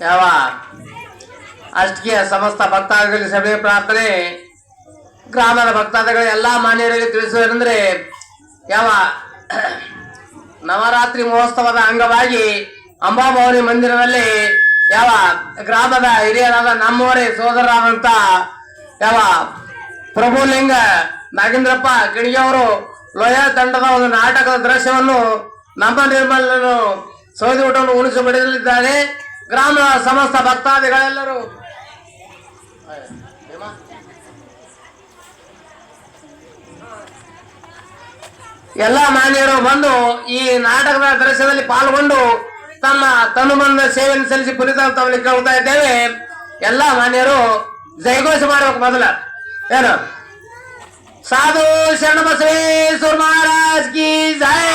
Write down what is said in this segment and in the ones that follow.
ಯಾವ? ಅಷ್ಟಿಗೆ ಸಮಸ್ತ ಭಕ್ತಾದಿಗಳಿಗೆ ಸಭೆ ಪ್ರಾರ್ಥನೆ. ಗ್ರಾಮದ ಭಕ್ತಾದಿಗಳು ಎಲ್ಲಾ ಮಾನ್ಯರಿಗೆ ತಿಳಿಸುವುದಂದ್ರೆ ಯಾವ? ನವರಾತ್ರಿ ಮಹೋತ್ಸವದ ಅಂಗವಾಗಿ ಅಂಬಾಭವಾನಿ ಮಂದಿರದಲ್ಲಿ ಯಾವ ಗ್ರಾಮದ ಹಿರಿಯರಾದ ನಮ್ಮವರೇ ಸೋದರರಾದಂತ ಯಾವ ಪ್ರಭುಲಿಂಗ ನಾಗೇಂದ್ರಪ್ಪ ಕಿಣಿಗೆ ಅವರು ಲೋಯ ತಂಡದ ಒಂದು ನಾಟಕದ ದೃಶ್ಯವನ್ನು ನಮ್ಮ ನಿರ್ಮಲನ್ನು ಸೌದಿ ಊಟವನ್ನು ಗ್ರಾಮದ ಸಮಸ್ತ ಭಕ್ತಾದಿಗಳೆಲ್ಲರೂ. ಎಲ್ಲ ಮಾನ್ಯರು ಬಂದು ಈ ನಾಟಕದ ದೃಶ್ಯದಲ್ಲಿ ಪಾಲ್ಗೊಂಡು ತಮ್ಮ ತನುಮನ್ನ ಸೇವೆಯನ್ನು ಸಲ್ಲಿಸಿ ಪುನೀತವಲ್ಲಿ ಕೇಳ್ತಾ ಇದ್ದೇವೆ. ಎಲ್ಲ ಮಾನ್ಯರು ಜಯಘೋಷ ಮಾಡಬೇಕು ಮೊದಲ ಏನು? ಸಾಧು ಶರಣ ಬಸವೇಶ್ವರ ಮಹಾರಾಜ್ ಕಿ ಜೈ.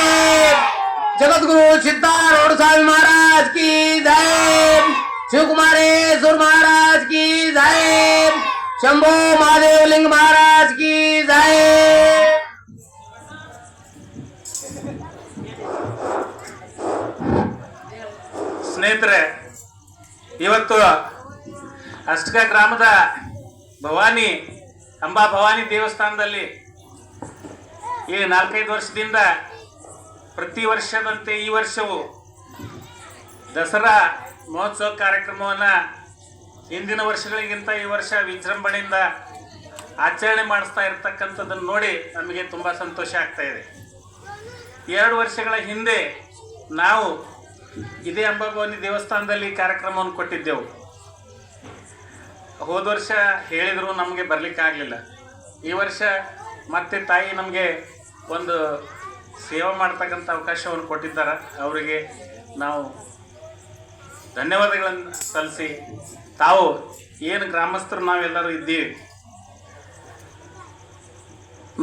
ಜಗದ್ಗುರು ಸಿದ್ಧಾರೂಢ ಸ್ವಾಮಿ ಮಹಾರಾಜ್ ಕಿ ಜೈ. ಶಿವಕುಮಾರೇಶ್ವರ ಮಹಾರಾಜ್ ಕಿ ಜೈ. ಶಂಭು ಮಹಾದೇವ ಲಿಂಗ ಮಹಾರಾಜ್ ಕಿ ಜೈ. ಸ್ನೇಹಿತರೆ, ಇವತ್ತು ಅಷ್ಟಕ ಗ್ರಾಮದ ಭವಾನಿ, ಅಂಬಾ ಭವಾನಿ ದೇವಸ್ಥಾನದಲ್ಲಿ ಈ ನಾಲ್ಕೈದು ವರ್ಷದಿಂದ ಪ್ರತಿ ವರ್ಷದಂತೆ ಈ ವರ್ಷವೂ ದಸರಾ ಮಹೋತ್ಸವ ಕಾರ್ಯಕ್ರಮವನ್ನು ಹಿಂದಿನ ವರ್ಷಗಳಿಗಿಂತ ಈ ವರ್ಷ ವಿಜೃಂಭಣೆಯಿಂದ ಆಚರಣೆ ಮಾಡಿಸ್ತಾ ಇರ್ತಕ್ಕಂಥದ್ದನ್ನು ನೋಡಿ ನಮಗೆ ತುಂಬ ಸಂತೋಷ ಆಗ್ತಾ ಇದೆ. ಎರಡು ವರ್ಷಗಳ ಹಿಂದೆ ನಾವು ಇದೇ ಅಂಬಾಭವಾನಿ ದೇವಸ್ಥಾನದಲ್ಲಿ ಕಾರ್ಯಕ್ರಮವನ್ನು ಕೊಟ್ಟಿದ್ದೆವು. ಹೋದ ವರ್ಷ ಹೇಳಿದರೂ ನಮಗೆ ಬರಲಿಕ್ಕಾಗಲಿಲ್ಲ ಈ ವರ್ಷ ಮತ್ತೆ ತಾಯಿ ನಮಗೆ ಒಂದು ಸೇವೆ ಮಾಡ್ತಕ್ಕಂಥ ಅವಕಾಶವನ್ನು ಕೊಟ್ಟಿದ್ದಾರೆ. ಅವರಿಗೆ ನಾವು ಧನ್ಯವಾದಗಳನ್ನು ಸಲ್ಲಿಸಿ ತಾವು ಏನು ಗ್ರಾಮಸ್ಥರು ನಾವೆಲ್ಲರೂ ಇದ್ದೀವಿ.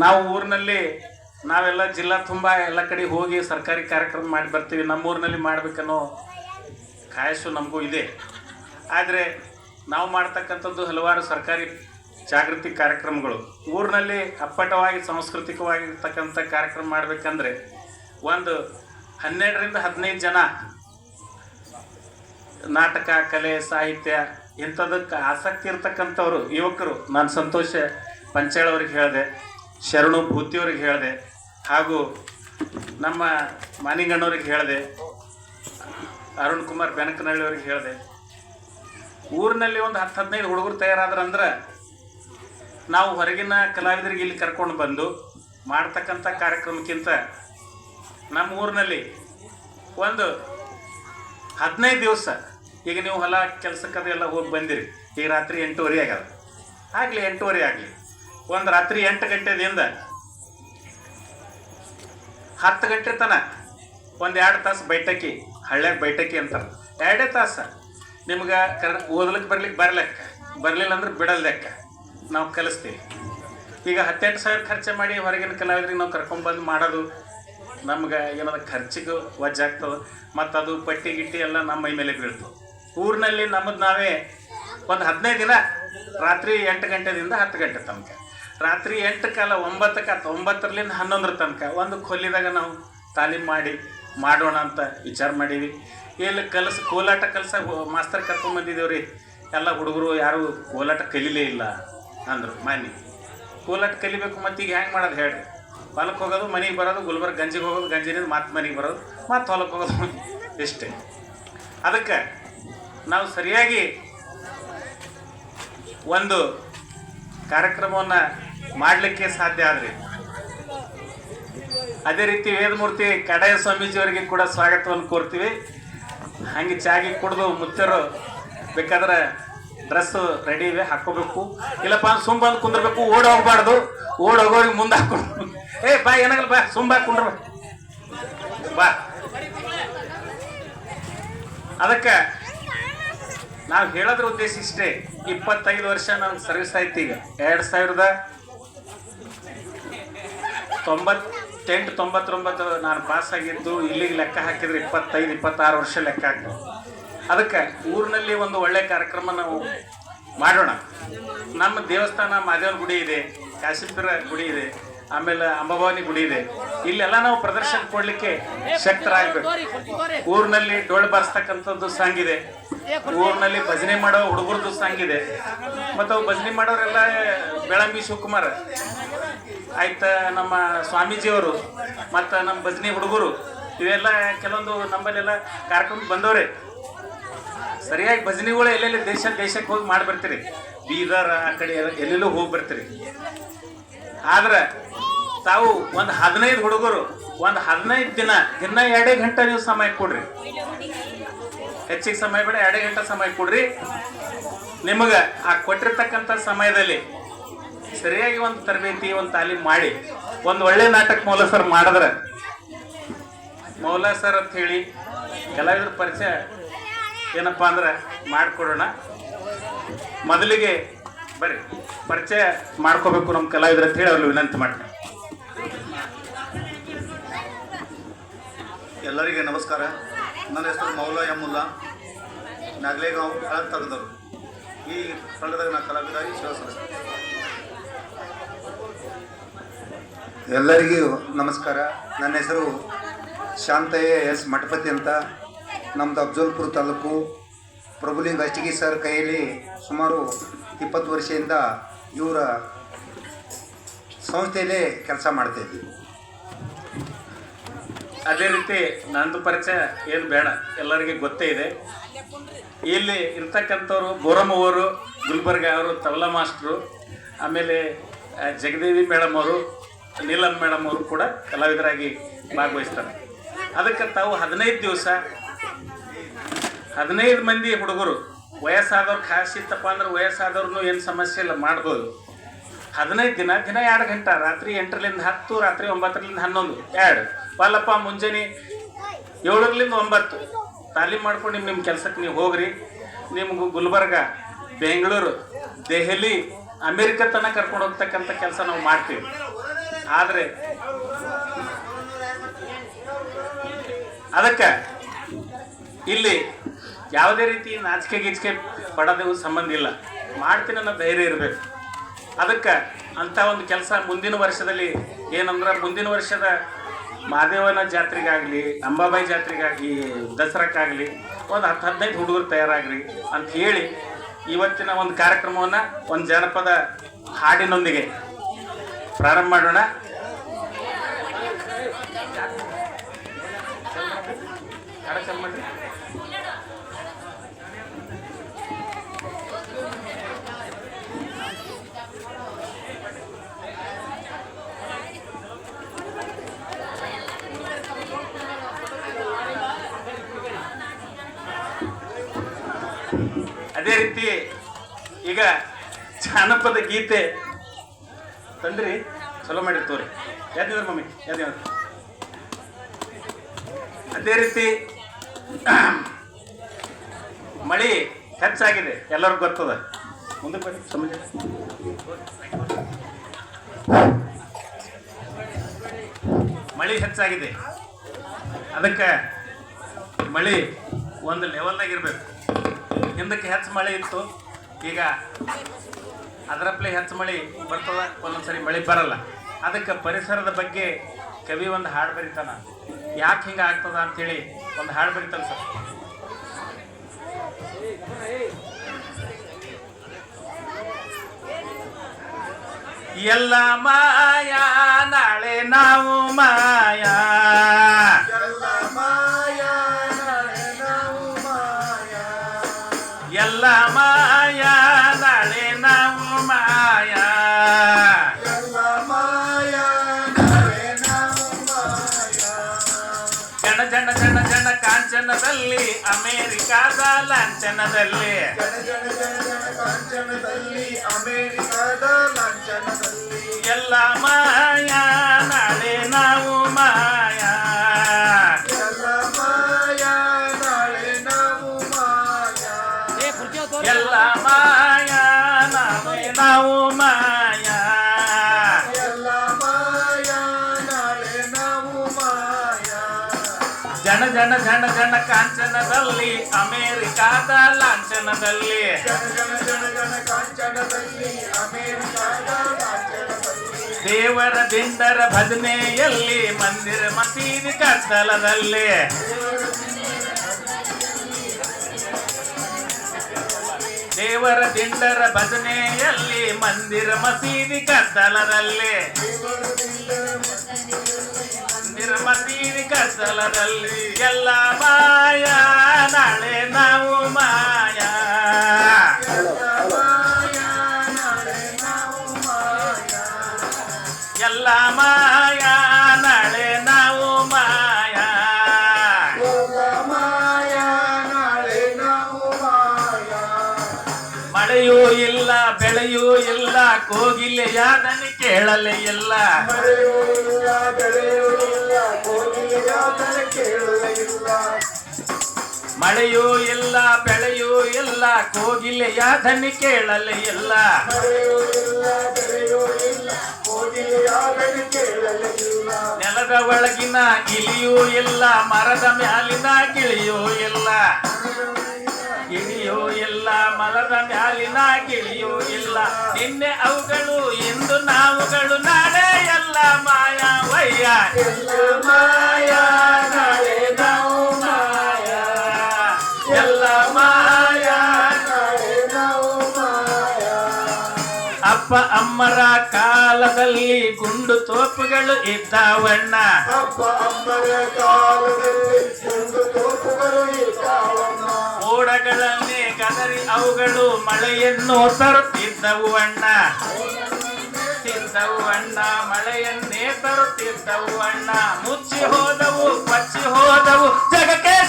ನಾವು ಊರಿನಲ್ಲಿ ನಾವೆಲ್ಲ ಜಿಲ್ಲಾ ತುಂಬ ಎಲ್ಲ ಕಡೆ ಹೋಗಿ ಸರ್ಕಾರಿ ಕಾರ್ಯಕ್ರಮ ಮಾಡಿ ಬರ್ತೀವಿ. ನಮ್ಮ ಊರಿನಲ್ಲಿ ಮಾಡ್ಬೇಕನ್ನೋ ಕಾಯಸು ನಮಗೂ ಇದೆ. ಆದರೆ ನಾವು ಮಾಡ್ತಕ್ಕಂಥದ್ದು ಹಲವಾರು ಸರ್ಕಾರಿ ಜಾಗೃತಿ ಕಾರ್ಯಕ್ರಮಗಳು. ಊರಿನಲ್ಲಿ ಅಪ್ಪಟವಾಗಿ, ಸಾಂಸ್ಕೃತಿಕವಾಗಿರ್ತಕ್ಕಂಥ ಕಾರ್ಯಕ್ರಮ ಮಾಡಬೇಕಂದ್ರೆ ಒಂದು ಹನ್ನೆರಡರಿಂದ ಹದಿನೈದು ಜನ ನಾಟಕ, ಕಲೆ, ಸಾಹಿತ್ಯ ಇಂಥದಕ್ಕೆ ಆಸಕ್ತಿ ಇರ್ತಕ್ಕಂಥವ್ರು, ಯುವಕರು. ನಾನು ಸಂತೋಷ ಪಂಚಾಳವ್ರಿಗೆ ಹೇಳಿದೆ, ಶರಣು ಭೂತಿಯವ್ರಿಗೆ ಹೇಳಿದೆ ಹಾಗೂ ನಮ್ಮ ಮಾನಿಂಗಣ್ಣವ್ರಿಗೆ ಹೇಳಿದೆ, ಅರುಣ್ ಕುಮಾರ್ ಬೆನಕನಹಳ್ಳಿ ಅವ್ರಿಗೆ ಹೇಳಿದೆ, ಊರಿನಲ್ಲಿ ಒಂದು ಹತ್ತು ಹದಿನೈದು ಹುಡುಗರು ತಯಾರಾದ್ರಂದ್ರೆ ನಾವು ಹೊರಗಿನ ಕಲಾವಿದರಿಗೆ ಇಲ್ಲಿ ಕರ್ಕೊಂಡು ಬಂದು ಮಾಡ್ತಕ್ಕಂಥ ಕಾರ್ಯಕ್ರಮಕ್ಕಿಂತ ನಮ್ಮ ಊರಿನಲ್ಲಿ ಒಂದು ಹದಿನೈದು ದಿವಸ ಈಗ ನೀವು ಹೊಲ ಕೆಲಸಕ್ಕದ ಎಲ್ಲ ಹೋಗಿ ಬಂದಿರಿ. ಈಗ ರಾತ್ರಿ ಎಂಟೂವರೆ ಆಗ್ಯದ. ಆಗಲಿ, ಎಂಟೂವರೆ ಆಗಲಿ. ಒಂದು ರಾತ್ರಿ ಎಂಟು ಗಂಟೆದಿಂದ ಹತ್ತು ಗಂಟೆ ತನಕ ಒಂದು ಎರಡು ತಾಸು ಬೈಟಕಿ, ಹಳ್ಳ್ಯಾಗ ಬೈಟಕಿ ಅಂತಾರೆ. ಎರಡೇ ತಾಸು. ನಿಮ್ಗೆ ಕರ್ ಓದ್ಲಿಕ್ಕೆ ಬರ್ಲಿಕ್ಕೆ ಬರ್ಲೆಕ್ಕ. ಬರಲಿಲ್ಲ ಅಂದ್ರೆ ಬಿಡಲ್ ಲೆಕ್ಕ ನಾವು ಕಲಿಸ್ತೀವಿ. ಈಗ ಹತ್ತೆಂಟು ಸಾವಿರ ಖರ್ಚು ಮಾಡಿ ಹೊರಗಿನ ಕಲಾವಿದ್ರಿಗೆ ನಾವು ಕರ್ಕೊಂಬಂದು ಮಾಡೋದು ನಮ್ಗೆ ಏನಾದ್ರು ಖರ್ಚಿಗೆ ವಜ್ಜಾಗ್ತದೆ ಮತ್ತು ಅದು ಪಟ್ಟಿ ಗಿಟ್ಟಿ ಎಲ್ಲ ನಮ್ಮ ಮೈ ಮೇಲೆ ಬೀಳ್ತು ಊರಿನಲ್ಲಿ ನಮ್ಮದು ನಾವೇ ಒಂದು ಹದಿನೈದು ದಿನ, ರಾತ್ರಿ ಎಂಟು ಗಂಟೆದಿಂದ ಹತ್ತು ಗಂಟೆ ತನಕ. ರಾತ್ರಿ ಎಂಟು ಕಾಲ ಒಂಬತ್ತಕ್ಕೆ ಆತ ಒಂಬತ್ತರಲಿಂದ ಹನ್ನೊಂದರ ತನಕ ಒಂದು ಕೊಲ್ಲಿದಾಗ ನಾವು ತಾಲೀಮ್ ಮಾಡಿ, ಮಾಡೋಣ ಅಂತ ವಿಚಾರ ಮಾಡೀವಿ ಇಲ್ಲಿ ಕಲಸ, ಕೋಲಾಟ ಕಲಸ ಮಾಸ್ತರ್ ಕರ್ಕೊಂಬಂದಿದ್ದೇವೆ ರೀ ಎಲ್ಲ ಹುಡುಗರು ಯಾರು ಕೋಲಾಟ ಕಲೀಲೇ ಇಲ್ಲ ಅಂದರು ಮಾನ್ಯ. ಕೋಲಾಟ ಕಲಿಬೇಕು ಮತ್ತು ಈಗ ಹ್ಯಾಂಗೆ ಮಾಡೋದು ಹೇಳಿ ಹೊಲಕ್ಕೆ ಹೋಗೋದು, ಮನೆಗೆ ಬರೋದು, ಗುಲ್ಬರ್ಗ ಗಂಜಿಗೆ ಹೋಗೋದು, ಗಂಜಿನಿಂದ ಮತ್ತೆ ಮನೆಗೆ ಬರೋದು, ಮತ್ತು ಹೊಲಕ್ಕೆ ಹೋಗೋದು ಇಷ್ಟೇ. ಅದಕ್ಕೆ ನಾವು ಸರಿಯಾಗಿ ಒಂದು ಕಾರ್ಯಕ್ರಮವನ್ನು ಮಾಡಲಿಕ್ಕೆ ಸಾಧ್ಯ ಆದ್ರಿ? ಅದೇ ರೀತಿ ವೇದಮೂರ್ತಿ ಕಡಾಯ ಸ್ವಾಮೀಜಿಯವರಿಗೆ ಕೂಡ ಸ್ವಾಗತವನ್ನು ಕೋರ್ತೀವಿ. ಹಂಗೆ ಚಾಗಿ ಕುಡಿದು ಮುತ್ತರು ಬೇಕಾದ್ರೆ ಡ್ರೆಸ್ ರೆಡಿ ಇವೆ ಹಾಕೋಬೇಕು ಇಲ್ಲಪ್ಪ ಸುಮ್ ಬಂದು ಕುಂದಿರ್ಬೇಕು, ಓಡ್ ಹೋಗ್ಬಾರ್ದು. ಓಡ್ ಹೋಗೋರಿಗೆ ಮುಂದೆ ಹಾಕೊಂಡು ಏ, ಬಾ ಏನಾಗಲ್ಲ ಬಾ ಸುಮ್ ಬಾ ಕುಂದ್ರ. ಬಾ. ಅದಕ್ಕೆ ನಾವು ಹೇಳೋದ್ರ ಉದ್ದೇಶ ಇಷ್ಟೇ. ಇಪ್ಪತ್ತೈದು ವರ್ಷ ನಾನು ಸರ್ವಿಸ್ ಆಯ್ತು ಈಗ. ಎರಡು ಸಾವಿರದ ತೊಂಬತ್ತೆಂಟು ತೊಂಬತ್ತೊಂಬತ್ತು ನಾನು ಪಾಸ್ ಆಗಿದ್ದು, ಇಲ್ಲಿಗೆ ಲೆಕ್ಕ ಹಾಕಿದ್ರೆ ಇಪ್ಪತ್ತೈದು, ಇಪ್ಪತ್ತಾರು ವರ್ಷ ಲೆಕ್ಕ ಹಾಕ್ತೀವಿ ಅದಕ್ಕೆ ಊರಿನಲ್ಲಿ ಒಂದು ಒಳ್ಳೆ ಕಾರ್ಯಕ್ರಮ ನಾವು ಮಾಡೋಣ. ನಮ್ಮ ದೇವಸ್ಥಾನ ಮಾದೇವನ ಗುಡಿ ಇದೆ, ಕಾಶೀಪುರ ಗುಡಿ ಇದೆ. ಆಮೇಲೆ ಅಂಬಭವಾನಿ ಗುಡಿ ಇದೆ. ಇಲ್ಲೆಲ್ಲ ನಾವು ಪ್ರದರ್ಶನ ಕೊಡ್ಲಿಕ್ಕೆ ಶಕ್ತರಾಗಬೇಕು. ಊರಿನಲ್ಲಿ ಡೊಳ್ಳು ಬಾರಿಸ್ತಕ್ಕಂಥದ್ದು ಸಾಂಗ್ ಇದೆ. ಊರಿನಲ್ಲಿ ಭಜನೆ ಮಾಡೋ ಹುಡುಗರದ್ದು ಸಾಂಗ್ ಇದೆ. ಮತ್ತು ಅವು ಭಜನೆ ಮಾಡೋರೆಲ್ಲ ಬೆಳಂಬಿ ಶಿವಕುಮಾರ್. ಆಯ್ತಾ ನಮ್ಮ ಸ್ವಾಮೀಜಿಯವರು, ಮತ್ತು ನಮ್ಮ ಭಜನೆ ಹುಡುಗರು, ಇವೆಲ್ಲ ಕೆಲವೊಂದು ನಮ್ಮಲ್ಲೆಲ್ಲ ಕಾರ್ಯಕ್ರಮ ಬಂದವ್ರೆ. ಸರಿಯಾಗಿ ಭಜನೆಗಳು ಎಲ್ಲೆಲ್ಲಿ ದೇಶ ದೇಶಕ್ಕೆ ಹೋಗಿ ಮಾಡಿ ಬರ್ತೀರಿ ಬೀದರ್ ಆ ಕಡೆ ಎಲ್ಲ- ಎಲ್ಲೆಲ್ಲೂ ಹೋಗಿ ಬರ್ತೀರಿ ಆದ್ರೆ ತಾವು ಒಂದು ಹದಿನೈದು ಹುಡುಗರು, ಒಂದು ಹದಿನೈದು ದಿನ ದಿನ ಎರಡೇ ಗಂಟೆ ನೀವು ಸಮಯ ಕೊಡ್ರಿ. ಹೆಚ್ಚಿಗೆ ಸಮಯ ಬೇಡ, ಎರಡೇ ಗಂಟೆ ಸಮಯ ಕೊಡ್ರಿ. ನಿಮಗೆ ಆ ಕೊಟ್ಟಿರ್ತಕ್ಕಂಥ ಸಮಯದಲ್ಲಿ ಸರಿಯಾಗಿ ಒಂದು ತರಬೇತಿ, ಒಂದು ತಾಲೀಮು ಮಾಡಿ, ಒಂದು ಒಳ್ಳೆ ನಾಟಕ ಮೌಲ ಸರ್ ಮಾಡಿದ್ರೆ ಮೌಲ ಸರ್ ಅಂತ ಹೇಳಿ ಕಲಾವಿದ್ರ ಪರಿಚಯ ಏನಪ್ಪ ಅಂದ್ರೆ ಮಾಡಿಕೊಡೋಣ. ಮೊದಲಿಗೆ ಬರ್ರಿ. ಪರಿಚಯ ಮಾಡ್ಕೋಬೇಕು ನಮ್ಮ ಕಲಾವಿದ್ರ ಅಂತ ಹೇಳಿ ಅವ್ರಿಗೆ ವಿನಂತಿ ಮಾಡ್ತೀನಿ. ಎಲ್ಲರಿಗೆ ನಮಸ್ಕಾರ. ನನ್ನ ಹೆಸರು ಮೌಲ ಯಮುಲ್ಲಾ. ನಾಗಲೇಗಾಂವ್ ಕಳ ತಗದವರು. ಈ ಸ್ಥಳದಾಗ ನಾ ಕಲಾವಿದಾಗಿ ಸೇವೆ ಎಲ್ಲರಿಗೂ ನಮಸ್ಕಾರ. ನನ್ನ ಹೆಸರು ಶಾಂತಯ್ಯ ಎಸ್ ಮಠಪತಿ ಅಂತ. ನಮ್ಮದು ಅಫ್ಜಲ್ಪುರ ತಾಲೂಕು ಪ್ರಭುಲಿಂಗ್ ಅಷ್ಟಗಿ ಸರ್ ಕೈಯಲ್ಲಿ ಸುಮಾರು ಇಪ್ಪತ್ತು ವರ್ಷದಿಂದ ಇವರ ಸಂಸ್ಥೆಯಲ್ಲೇ ಕೆಲಸ ಮಾಡ್ತಾಯಿದ್ವಿ ಅದೇ ರೀತಿ ನಂದು ಪರಿಚಯ ಏನು ಬೇಡ, ಎಲ್ಲರಿಗೆ ಗೊತ್ತೇ ಇದೆ. ಇಲ್ಲಿ ಇರ್ತಕ್ಕಂಥವ್ರು ಬೋರಮ್ಮವರು ಗುಲ್ಬರ್ಗ ಅವರು, ತಬಲಾ ಮಾಸ್ಟ್ರು, ಆಮೇಲೆ ಜಗದೇವಿ ಮೇಡಮ್ ಅವರು ನೀಲಮ್ ಮೇಡಮ್ ಅವರು ಕೂಡ ಕಲಾವಿದರಾಗಿ ಭಾಗವಹಿಸ್ತಾರೆ. ಅದಕ್ಕೆ ತಾವು ಹದಿನೈದು ದಿವಸ, ಹದಿನೈದು ಮಂದಿ ಹುಡುಗರು ವಯಸ್ಸಾದವ್ರು ಖಾಸಿ ಇತ್ತಪ್ಪ ಅಂದ್ರೆ ವಯಸ್ಸಾದವ್ರನ್ನೂ ಏನು ಸಮಸ್ಯೆ ಇಲ್ಲ, ಮಾಡ್ಬೋದು. ಹದಿನೈದು ದಿನ ದಿನ ಎರಡು ಗಂಟೆ, ರಾತ್ರಿ ಎಂಟರಿಂದ ಹತ್ತು, ರಾತ್ರಿ ಒಂಬತ್ತರಿಂದ ಹನ್ನೊಂದು, ಎರಡು. ಪಾಲಪ್ಪ ಮುಂಜಾನೆ ಏಳರಿಂದ ಒಂಬತ್ತು. ತಾಲೀಮ್ ಮಾಡ್ಕೊಂಡು ನಿಮ್ಮ ನಿಮ್ಮ ಕೆಲಸಕ್ಕೆ ನೀವು ಹೋಗ್ರಿ. ನಿಮ್ಗೆ ಗುಲ್ಬರ್ಗ, ಬೆಂಗಳೂರು, ದೆಹಲಿ, ಅಮೇರಿಕ ತನಕ ಕರ್ಕೊಂಡು ಹೋಗ್ತಕ್ಕಂಥ ಕೆಲಸ ನಾವು ಮಾಡ್ತೀವಿ. ಆದರೆ ಅದಕ್ಕೆ ಇಲ್ಲಿ ಯಾವುದೇ ರೀತಿ ನಾಚಿಕೆ ಗೀಚಿಕೆ ಪಡೋದು ಸಂಬಂಧ ಇಲ್ಲ. ಮಾಡ್ತೀನಿ ಅನ್ನೋ ಧೈರ್ಯ ಇರಬೇಕು. ಅದಕ್ಕೆ ಅಂಥ ಒಂದು ಕೆಲಸ ಮುಂದಿನ ವರ್ಷದಲ್ಲಿ ಏನಂದ್ರೆ ಮುಂದಿನ ವರ್ಷದ ಮಹಾದೇವನ ಜಾತ್ರೆಗಾಗಲಿ, ಅಂಬಾಬಾಯಿ ಜಾತ್ರೆಗಾಗಿ ದಸರಾಕ್ಕಾಗಲಿ, ಒಂದು ಹತ್ತು ಹದಿನೈದು ಹುಡುಗರು ತಯಾರಾಗಲಿ ಅಂತ ಹೇಳಿ ಇವತ್ತಿನ ಒಂದು ಕಾರ್ಯಕ್ರಮವನ್ನು ಒಂದು ಜನಪದ ಹಾಡಿನೊಂದಿಗೆ ಪ್ರಾರಂಭ ಮಾಡೋಣ ಹಾಡ ಚಾಲು ಮಾಡ್ರಿ. ಅದೇ ರೀತಿ ಈಗ ಜಾನಪದ ಗೀತೆ ತಂದ್ರಿ, ಚಲೋ ಮಾಡಿರ್ತವ್ರಿ ಯಾವ್ದಿದ್ರ ಮಮ್ಮಿ? ಯಾವ್ದು ಅದೇ ರೀತಿ ಮಳಿ ಹೆಚ್ಚಾಗಿದೆ, ಎಲ್ಲರಿಗೂ ಗೊತ್ತದ. ಮುಂದೆ ಬನ್ನಿ, ಸಮಯ. ಮಳಿ ಹೆಚ್ಚಾಗಿದೆ. ಅದಕ್ಕೆ ಮಳಿ ಒಂದು ಲೆವೆಲ್ದಾಗ ಇರಬೇಕು. ಹಿಂದಕ್ಕೆ ಹೆಚ್ಚು ಮಳೆ ಇತ್ತು. ಈಗ ಅದರಪ್ಲೆ ಹೆಚ್ಚು ಮಳೆ ಬರ್ತದ, ಒಂದೊಂದ್ಸರಿ ಮಳೆ ಬರಲ್ಲ. ಅದಕ್ಕೆ ಪರಿಸರದ ಬಗ್ಗೆ ಕವಿ ಒಂದು ಹಾಡು ಬರೀತಾನ. ಯಾಕೆ ಹಿಂಗೆ ಆಗ್ತದ ಅಂಥೇಳಿ ಒಂದು ಹಾಡು ಬರೀತಾನ ಸರ್. ಎಲ್ಲ ಮಾಯಾ, ನಾಳೆ ನಾವು ಮಾಯಾ. ಎಲ್ಲ ಮಾಯ ನಾಳೆ ನಾವು ಮಾಯ. ಎಲ್ಲ ಮಾಯಾ ನಾಳೆ ನಾವು ಮಾಯ. ಜನ ಜನ ಜನ ಜನ ಕಾಂಚನದಲ್ಲಿ ಅಮೇರಿಕಾದ ಲಾಂಛನದಲ್ಲಿ. ಜನ ಜನ ಜನ ಜನ ಕಾಂಚನದಲ್ಲಿ ಅಮೆರಿಕದ ಲಾಂಛನದಲ್ಲಿ. ಎಲ್ಲ ಮಾಯ ನಾಳೆ ನಾವು ಎಲ್ಲ ಮಾಯಾ ನಾಳೆ ನಾವು ಮಾಯಾ. ಎಲ್ಲ ಮಾಯಾ ನಾಳೆ ನಾವು ಮಾಯಾ. ಜನ ಜನ ಜನ ಜನ ಕಾಂಚನದಲ್ಲಿ ಅಮೇರಿಕಾದ ಲಾಂಛನದಲ್ಲಿ. ಜನ ಜನ ಜನ ಕಾಂಚನದಲ್ಲಿ ಅಮೇರಿಕಾದ ದೇವರ ದಿಂಡರ ಭಜನೆಯಲ್ಲಿ ಮಂದಿರ ಮಸೀದಿ ಕತ್ತಲದಲ್ಲಿ. ದೇವರ ದಿಂಡರ ಭಜನೆಯಲ್ಲಿ ಮಂದಿರ ಮಸೀದಿ ಕತ್ತಲದಲ್ಲಿ. ಮಂದಿರ ಮಸೀದಿ ಕತ್ತಲದಲ್ಲಿ ಎಲ್ಲ ಮಾಯಾ, ನಾಳೆ ನಾವು ಮಾಯಾ. ಎಲ್ಲ ಮಾಯಾ ಮಳೆಯೂ ಇಲ್ಲ ಬೆಳೆಯೂ ಇಲ್ಲ ಕೋಗಿಲೆಯಾದನಿ ಕೇಳಲೇ ಕೇಳಲೆ ಇಲ್ಲ. ಮಳೆಯೂ ಇಲ್ಲ ಬೆಳೆಯೂ ಇಲ್ಲ ಕೋಗಿಲೆಯಾದನಿ ಕೇಳಲೇ ಕೇಳಲೆ ಇಲ್ಲ. ಬೆಳೆಯೂ ಇಲ್ಲ ಕೋಗಿಲೆಯಾದರೆ ಕೇಳಲೇ ಇಲ್ಲ. ನೆಲದ ಒಳಗಿನ ಗಿಳಿಯೂ ಇಲ್ಲ ಮರದ ಮ್ಯಾಲಿನ ಗಿಳಿಯೂ ಇಲ್ಲ. ಗಿಳಿಯೂ ಇಲ್ಲ ಮಲದ ಮ್ಯಾಲಿನ ಗಿಳಿಯೂ ಇಲ್ಲ. ನಿನ್ನೆ ಅವುಗಳು ಇಂದು ನಾವುಗಳು ನಾಳೆ ಎಲ್ಲ ಮಾಯಾವಯ್ಯ ಎಲ್ಲ ಮಾಯಾ ನಾಳೆ ನಾವು ಮಾಯಾ. ಎಲ್ಲ ಮಾಯ ನಾಳೆ ನಾವು ಮಾಯಾ. ಅಪ್ಪ ಅಮ್ಮರ ಕಾಲದಲ್ಲಿ ಗುಂಡು ತೋಪುಗಳು ಇದ್ದಾವಣ್ಣ. ಅಪ್ಪ ಅಮ್ಮರ ಕಾಲದಲ್ಲಿ ಗುಂಡು ತೋಪುಗಳು ಇದ್ದಾವಣ್ಣ. ಮೋಡಗಳನ್ನೇ ಕದರಿ ಅವುಗಳು ಮಳೆಯನ್ನು ತರುತ್ತಿದ್ದವು ಅಣ್ಣ. ತಿದ್ದವು ಅಣ್ಣ, ಮಳೆಯನ್ನೇ ತರುತ್ತಿದ್ದವು ಅಣ್ಣ. ಮುಚ್ಚಿ ಹೋದವು, ಪಚ್ಚಿ ಹೋದವು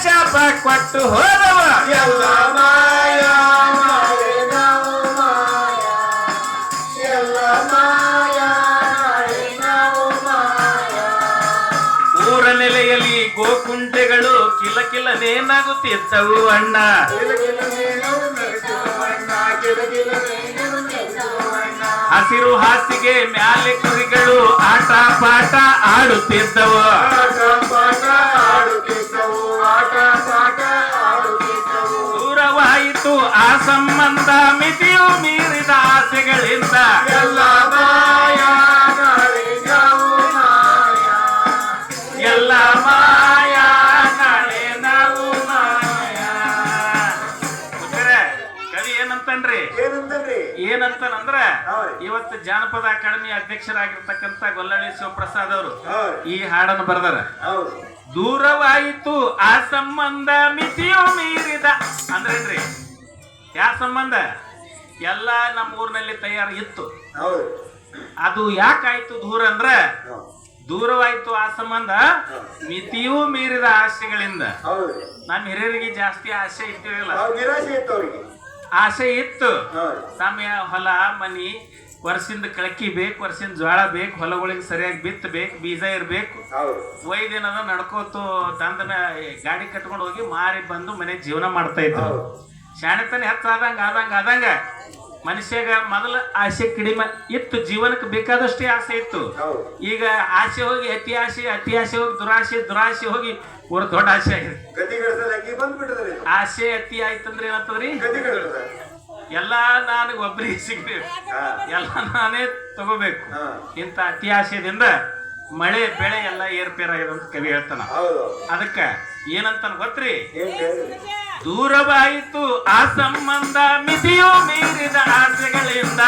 ಶಾಪ ಕೊಟ್ಟು ಹೋದವು. ಎಲ್ಲ ಕಿಲನೆ ನಗುತ್ತಿದ್ದವು ಅಣ್ಣ. ಹಸಿರು ಹಾಸಿಗೆ ಮ್ಯಾಲೆ ಕುರಿಗಳು ಆಟ ಪಾಠ ಆಡುತ್ತಿದ್ದವು ದೂರವಾಯಿತು ಆ ಸಂಬಂಧ ಮಿತಿಯು ಮೀರಿದ ಆಸೆಗಳಿಂದ ಹೌದು. ಇವತ್ತು ಜಾನಪದ ಅಕಾಡೆಮಿ ಅಧ್ಯಕ್ಷರಾಗಿರ್ತಕ್ಕಂಥ ಗೊಲ್ಲಳ್ಳಿ ಶಿವಪ್ರಸಾದ್ ಅವರು ಈ ಹಾಡನ್ನು ಬರೆದಾರ. ದೂರವಾಯಿತು ಆ ಸಂಬಂಧ ಮಿತಿಯು ಮೀರಿದ. ಅಂದ್ರೇನ್ರಿ ಯಾವ ಸಂಬಂಧ? ಎಲ್ಲ ನಮ್ಮ ಊರಿನಲ್ಲಿ ತಯಾರು ಇತ್ತು. ಅದು ಯಾಕಾಯ್ತು ದೂರ ಅಂದ್ರ ದೂರವಾಯಿತು ಆ ಸಂಬಂಧ ಮಿತಿಯೂ ಮೀರಿದ ಆಸೆಗಳಿಂದ. ನಮ್ಮ ಹಿರಿಯರಿಗೆ ಜಾಸ್ತಿ ಆಸೆ ಇಟ್ಟಿರಲಿಲ್ಲ ಆಸೆ ಇತ್ತು. ಸಮಯ ತಮ್ಮ ಹೊಲ ಮನಿ ವರ್ಷಿಂದ ಕಳಕಿ ಬೇಕು ವರ್ಷಿಂದ ಜ್ವಾಳ ಬೇಕು ಹೊಲಗಳಿಗೆ ಸರಿಯಾಗಿ ಬಿತ್ತಬೇಕು ಬೀಜ ಇರಬೇಕು. ಹೌದು. ಒಯ್ದೇನದ ನಡ್ಕೋತು ತಂದನ ಗಾಡಿ ಕಟ್ಕೊಂಡು ಹೋಗಿ ಮಾರಿ ಬಂದು ಮನೆ ಜೀವನ ಮಾಡ್ತಾ ಇದ್ರು. ಶಾಣೆತನ ಹೆಚ್ಚಾದಂಗ ಆದಂಗ ಆದಂಗ ಮನುಷ್ಯಗ ಮೊದಲ ಆಸೆ ಕಡಿಮೆ ಇತ್ತು. ಜೀವನಕ್ಕೆ ಬೇಕಾದಷ್ಟೇ ಆಸೆ ಇತ್ತು. ಈಗ ಆಸೆ ಹೋಗಿ ಅತಿ ಆಸೆ ಅತಿ ಆಸೆ ಹೋಗಿ ದುರಾಸೆ ದುರಾಸೆ ಹೋಗಿ ಊರ ದೊಡ್ಡ ಆಸೆ ಆಗಿದೆ. ಆಸೆ ಅತಿ ಆಯ್ತಂದ್ರೆ ಏನಾಗ್ತದ್ರಿ ಎಲ್ಲ ನನಗೆ ಒಬ್ಬರಿಗೆ ಸಿಗ್ಬೇಕು. ಎಲ್ಲ ನಾನೇ ತಗೋಬೇಕು. ಇಂಥ ಅತಿ ಆಸೆದಿಂದ ಮಳೆ ಬೆಳೆ ಎಲ್ಲ ಏರ್ಪೇರಾಗಿದೆ ಅಂತ ಕವಿ ಹೇಳ್ತಾನ. ಅದಕ್ಕ ಏನಂತ ಗೊತ್ತ್ರಿ? ದೂರವಾಯಿತು ಆ ಸಂಬಂಧ ಮಿತಿಯು ಮೀರಿದ ಆಸೆಗಳಿಂದ.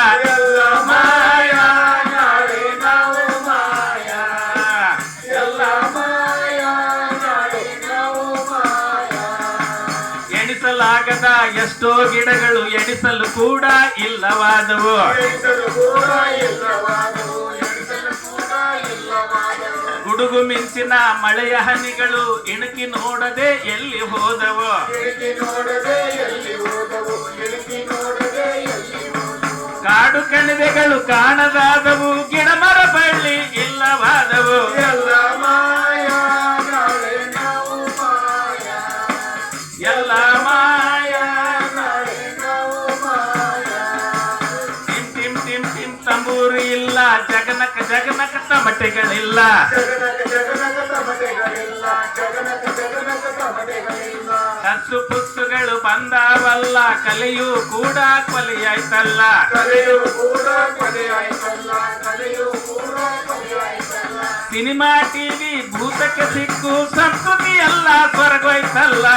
ಮಾಯಾ ಗಿಡಗಳು ಎಣಿಸಲು ಕೂಡ ಇಲ್ಲವಾದವು. ಗುಡುಗು ಮಿಂಚಿನ ಮಳೆಯ ಹನಿಗಳು ಇಣುಕಿ ನೋಡದೆ ಎಲ್ಲಿ ಹೋದವು? ಕಾಡು ಕಣಿವೆಗಳು ಕಾಣದಾದವು, ಗಿಡ ಮರ ಬಳ್ಳಿ ಇಲ್ಲವಾದವು. ಜಗನಕತ್ತ ಮಟೆಗಳಿಲ್ಲ ಹಸು ಪುಸ್ತುಗಳು ಬಂದಾವಲ್ಲ, ಕಲೆಯು ಕೂಡ ಕೊಲೆಯಾಯ್ತಲ್ಲ. ಸಿನಿಮಾ ಟಿವಿ ಭೂತಕ್ಕೆ ಸಿಕ್ಕು ಸಂಸ್ಕೃತಿ ಎಲ್ಲ ಸ್ವರ್ಗೋಯ್ತಲ್ಲ